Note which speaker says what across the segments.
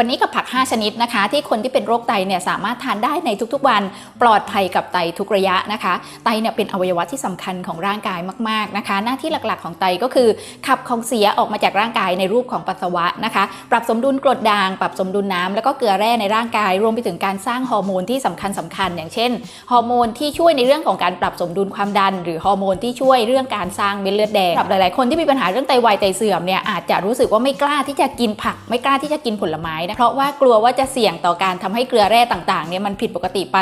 Speaker 1: วันนี้กับผัก 5 ชนิดนะคะ ที่คนที่เป็นโรคไตเนี่ยสามารถทานได้ในทุกๆวันปลอดภัยกับไตทุกระยะนะคะ ไตเนี่ยเป็นอวัยวะที่สำคัญของร่างกายมากๆนะคะ หน้าที่หลักๆของไตก็คือ ขับของเสียออกมาจากร่างกายในรูปของปัสสาวะนะคะ ปรับสมดุลกรดด่าง ปรับสมดุลน้ำแล้วก็เกลือแร่ในร่างกาย รวมไปถึงการสร้างฮอร์โมนที่สำคัญสคัญๆอย่างเช่นฮอร์โมนที่ช่วยในเรื่องของการปรับสมดุลความดัน หรือฮอร์โมนที่ช่วยเรื่องการสร้างเม็ดเลือดแดงสำหรับหลาย ๆ คนที่มีปัญหาเรื่องไตวายไตเสื่อมเนี่ยอาจจะรู้สึกว่าไม่กล้าที่จะกินผัก ไม่กล้าที่จะกินผลไม้นะเพราะว่ากลัวว่าจะเสี่ยงต่อการทำให้เกลือแร่ต่างๆเนี่ยมันผิดปกติไป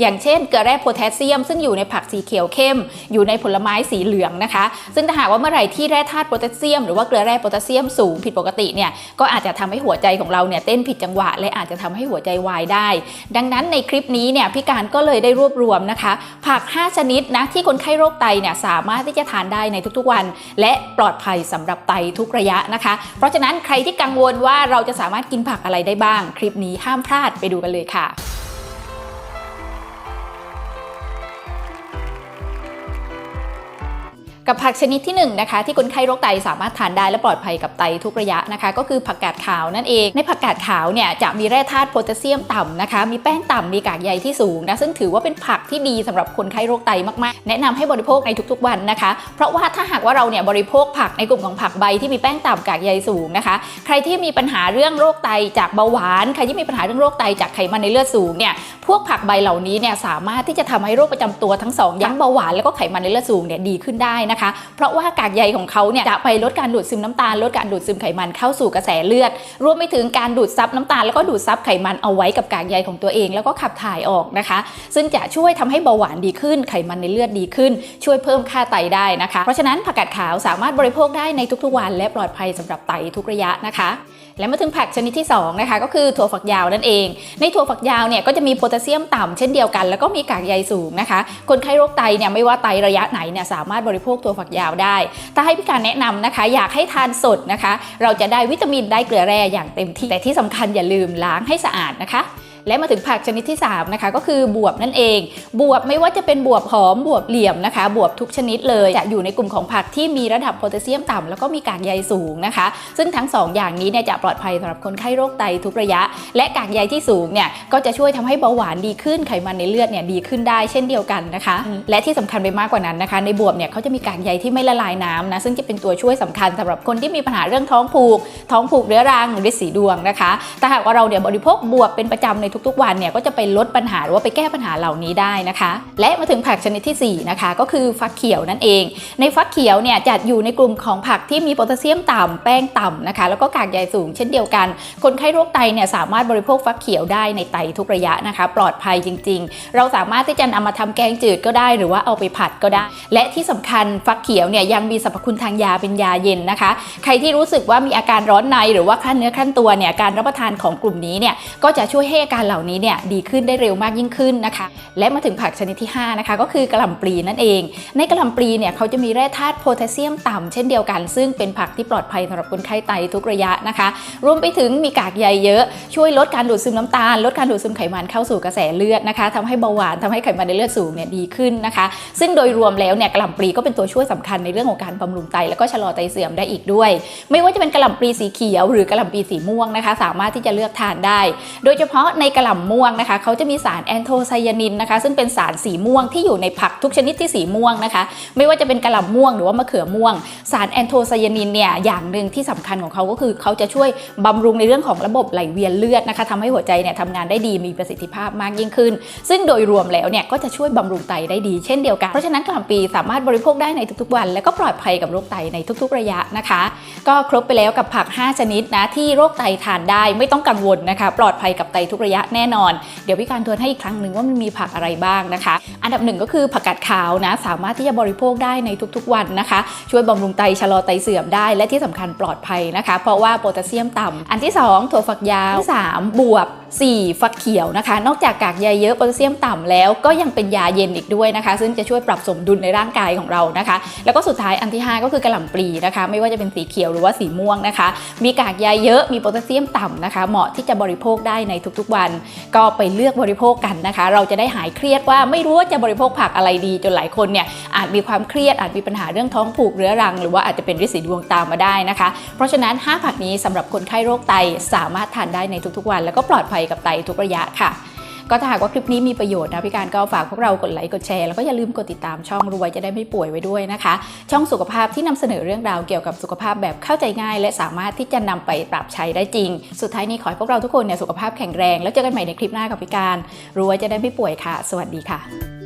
Speaker 1: อย่างเช่น เกลือแร่โพแทสเซียม ซึ่งอยู่ในผักสีเขียวเข้ม อยู่ในผลไม้สีเหลืองนะคะ ซึ่งถ้าหากว่าเมื่อไหร่ที่แร่ธาตุโพแทสเซียม หรือว่าเกลือแร่โพแทสเซียมสูงผิดปกติเนี่ยก็อาจจะทำให้หัวใจของเราเนี่ยเต้นผิดจังหวะ และอาจจะทำให้หัวใจวายได้ ดังนั้นในคลิปนี้เนี่ยพี่การก็เลยได้รวบรวมนะคะ ผัก 5 ชนิดนะที่คนไข้โรคไตเนี่ยสามารถที่จะทานได้ในทุกๆวัน และปลอดภัยสำหรับไตทุกระยะนะคะ เพราะฉะนั้นใครที่กังวลว่าเราจะสามารถกินผักอะไรได้บ้าง คลิปนี้ห้ามพลาดไปดูกันเลยค่ะ กับผักชนิดที่1นงนะคะที่คนไข้โรคไตสามารถทานได้และปลอดภัยกับไตทุกระยะนะคะ ก็คือผักกาดขาวนั่นเอง ในผักกาดขาวเนี่ยจะมีแร่ธาตุโพแทสเซียมต่ำนะคะ มีแป้งต่ำมีกากใยที่สูงนะซึ่งถือว่าเป็นผักที่ดีสำหรับคนไข้โรคไตมากๆ แนะนำให้บริโภคในทุกๆวันนะคะ เพราะว่าถ้าหากว่าเราเนี่ยบริโภคผักในกลุ่มของผักใบที่มีแป้งต่ำกากใยสูงนะคะ ใครที่มีปัญหาเรื่องโรคไตจากเบาหวานใครที่มีปัญหาเรื่องโรคไตจากไขมันในเลือดสูงเนี่ยพวกผักใบเหล่านี้เนี่ยสามารถที่จะทำให้โรคประจำตัวทั้งสองอย่างเบาหวานแล้วก็ไขมันในเลือดสูงเนี่ยดีขึ้นได้นะคะเพราะว่ากากใยของเขาเนี่ยจะไปลดการดูดซึมน้ำตาลลดการดูดซึมไขมันเข้าสู่กระแสเลือด รวมไปถึงการดูดซับน้ำตาลแล้วก็ดูดซับไขมันเอาไว้กับกากใยของตัวเอง แล้วก็ขับถ่ายออกนะคะ ซึ่งจะช่วยทำให้เบาหวานดีขึ้น ไขมันในเลือดดีขึ้น ช่วยเพิ่มค่าไตได้นะคะ เพราะฉะนั้นผักกาดขาวสามารถบริโภคได้ในทุกๆวัน และปลอดภัยสำหรับไตทุกระยะนะคะ และมาถึงผักชนิดที่2นะคะก็คือถั่วฝักยาวนั่นเอง ในถั่วฝักยาวเนี่ยก็จะมีโพแทสเซียมต่ำเช่นเดียวกัน แล้วก็มีกากใยสูงนะคะ คนไข้โรคไตเนี่ยไม่ว่าไตระยะไหนเนี่ยสามารถบริโภคถั่วฝักยาวได้ ถ้าให้พี่การแนะนำนะคะ อยากให้ทานสดนะคะ เราจะได้วิตามินได้เกลือแร่อย่างเต็มที่ แต่ที่สำคัญอย่าลืมล้างให้สะอาดนะคะ และมาถึงผักชนิดที่3นะคะก็คือบวบนั่นเอง บวบไม่ว่าจะเป็นบวบหอมบวบเหลี่ยมนะคะ บวบทุกชนิดเลยจะอยู่ในกลุ่มของผักที่มีระดับโพแทสเซียมต่ำแล้วก็มีกากใยสูงนะคะ ซึ่งทั้ง 2 อย่างนี้เนี่ยจะปลอดภัยสำหรับคนไข้โรคไตทุกระยะ และกากใยที่สูงเนี่ยก็จะช่วยทำให้เบาหวานดีขึ้นไขมันในเลือดเนี่ยดีขึ้นได้เช่นเดียวกันนะคะ และที่สำคัญไปมากกว่านั้นนะคะ ในบวบเนี่ยเขาจะมีกากใยที่ไม่ละลายน้ำนะซึ่งจะเป็นตัวช่วยสำคัญสำหรับคนที่มีปัญหาเรื่องท้องผูก ท้องผูกเรื้อรังหรือสีดวงนะคะถ้าหากว่าเราเนี่ยบริโภคบวบเป็นประจำในทุกๆวันเนี่ยก็จะไปลดปัญหาหรือว่าไปแก้ปัญหาเหล่านี้ได้นะคะ และมาถึงผักชนิดที่ 4 นะคะ ก็คือฟักเขียวนั่นเอง ในฟักเขียวเนี่ยจัดอยู่ในกลุ่มของผักที่มีโพแทสเซียมต่ำแป้งต่ำนะคะ แล้วก็กากใยสูงเช่นเดียวกัน คนไข้โรคไตเนี่ยสามารถบริโภคฟักเขียวได้ในไตทุกระยะนะคะ ปลอดภัยจริง ๆ เราสามารถที่จะนำมาทำแกงจืดก็ได้ หรือว่าเอาไปผัดก็ได้ และที่สำคัญฟักเขียวเนี่ยยังมีสรรพคุณทางยาเป็นยาเย็นนะคะ ใครที่รู้สึกว่ามีอาการร้อนในหรือว่าขั้นเนื้อขั้นตัวเนี่ยการรับประทานของกลุ่มนี้เนี่ยก็จะช่วยให้อาการเหล่านี้เนี่ยดีขึ้นได้เร็วมากยิ่งขึ้นนะคะ และมาถึงผักชนิดที่ 5 นะคะ ก็คือกระหล่ำปลีนั่นเอง ในกระหล่ำปลีเนี่ยเขาจะมีแร่ธาตุโพแทสเซียมต่ำเช่นเดียวกัน ซึ่งเป็นผักที่ปลอดภัยสำหรับคนไข้ไตทุกระยะนะคะ รวมไปถึงมีกากใยเยอะ ช่วยลดการดูดซึมน้ำตาล ลดการดูดซึมไขมันเข้าสู่กระแสเลือดนะคะทำให้เบาหวานทำให้ไขมันในเลือดสูงเนี่ยดีขึ้นนะคะ ซึ่งโดยรวมแล้วเนี่ยกระหล่ำปลีก็เป็นตัวช่วยสำคัญในเรื่องของการบำรุงไตแล้วก็ชะลอไตเสื่อมได้อีกด้วย ไม่ว่าจะเป็นกระหล่ำปลีสีเขียว หรือกระหล่ำปลีสีม่วงนะคะ สามารถที่จะเลือกทานได้ โดยเฉพาะในกระหล่ำม่วงนะคะเขาจะมีสารแอนโทไซยานินนะคะ ซึ่งเป็นสารสีม่วงที่อยู่ในผักทุกชนิดที่สีม่วงนะคะ ไม่ว่าจะเป็นกระหล่ำม่วงหรือว่ามะเขือม่วง สารแอนโทไซยานินเนี่ยอย่างหนึ่งที่สำคัญของเขาก็คือเขาจะช่วยบำรุงในเรื่องของระบบไหลเวียนเลือดนะคะทำให้หัวใจเนี่ยทำงานได้ดีมีประสิทธิภาพมากยิ่งขึ้น ซึ่งโดยรวมแล้วเนี่ยก็จะช่วยบำรุงไตได้ดีเช่นเดียวกันเพราะฉะนั้นกระหล่ำปีสามารถบริโภคได้ในทุกๆวัน และก็ปลอดภัยกับโรคไตในทุก ๆระยะนะคะ ก็ครบไปแล้วกับผัก 5 ชนิดนะที่โรคไตทานได้ไม่ต้องกังวลนะคะ ปลอดภัยกับไตทุกระยะแน่นอน เดี๋ยวพี่การทวนให้อีกครั้งหนึ่งว่ามันมีผักอะไรบ้างนะคะ อันดับหนึ่งก็คือผักกาดขาวนะสามารถที่จะบริโภคได้ในทุกๆวันนะคะ ช่วยบำรุงไตชะลอไตเสื่อมได้และที่สำคัญปลอดภัยนะคะ เพราะว่าโพแทสเซียมต่ำอันที่ 2 ถั่วฝักยาวที่3บวบ 4 ฟักเขียวนะคะ นอกจากกากใยเยอะโพแทสเซียมต่ำแล้วก็ยังเป็นยาเย็นอีกด้วยนะคะ ซึ่งจะช่วยปรับสมดุลในร่างกายของเรานะคะ แล้วก็สุดท้ายอันที่ 5 ก็คือกระหล่ำปลีนะคะ ไม่ว่าจะเป็นสีเขียวหรือว่าสีม่วงนะคะ มีกากใยเยอะมีโพแทสเซียมต่ำนะคะ เหมาะที่จะบริโภคได้ในทุกๆวัน ก็ไปเลือกบริโภคกันนะคะ เราจะได้หายเครียดว่าไม่รู้ว่าจะบริโภคผักอะไรดีจนหลายคนเนี่ยอาจมีความเครียดอาจมีปัญหาเรื่องท้องผูกเรื้อรัง หรือว่าอาจจะเป็นริดสีดวงตามมาได้นะคะ เพราะฉะนั้น 5 ผักนี้สำหรับคนไข้โรคไตสามารถทานได้ในทุกๆวัน แล้วก็ปลอดภัยกับไตทุกระยะค่ะ ก็ถ้าหากว่าคลิปนี้มีประโยชน์นะพี่การก็ฝากพวกเรากดไลค์กดแชร์แล้วก็อย่าลืมกดติดตามช่องรวยจะได้ไม่ป่วยไว้ด้วยนะคะ ช่องสุขภาพที่นำเสนอเรื่องราวเกี่ยวกับสุขภาพแบบเข้าใจง่าย และสามารถที่จะนำไปปรับใช้ได้จริง สุดท้ายนี้ขอให้พวกเราทุกคนเนี่ยสุขภาพแข็งแรง แล้วเจอกันใหม่ในคลิปหน้ากับพี่การรวยจะได้ไม่ป่วยค่ะ สวัสดีค่ะ